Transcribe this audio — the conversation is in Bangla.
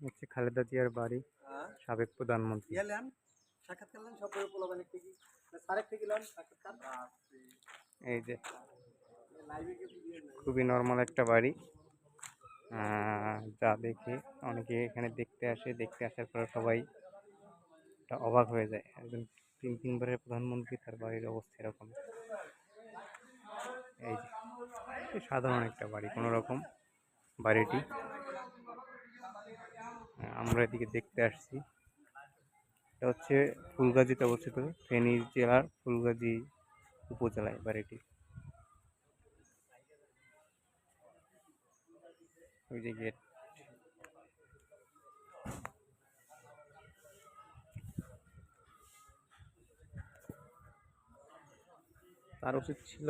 হচ্ছে খালেদা জিয়ার বাড়ি সাবেক প্রধানমন্ত্রী। এই যে খুবই নর্মাল একটা বাড়ি। যা দেখে অনেকে এখানে দেখতে আসে দেখতে আসার পরে সবাই একটা অবাক হয়ে যায়। একজন তিন তিনবারের প্রধানমন্ত্রী তার বাড়ির অবস্থা এরকম। এই যে সাধারণ একটা বাড়ি কোনো রকম বাড়িটি। আমরা এদিকে দেখতে আসছি। এটা হচ্ছে ফুলগাজীতে অবস্থিত ফেনী জেলার ফুলগাজী উপজেলায় বাড়িটি। ওই যে গেট। তার উচিত ছিল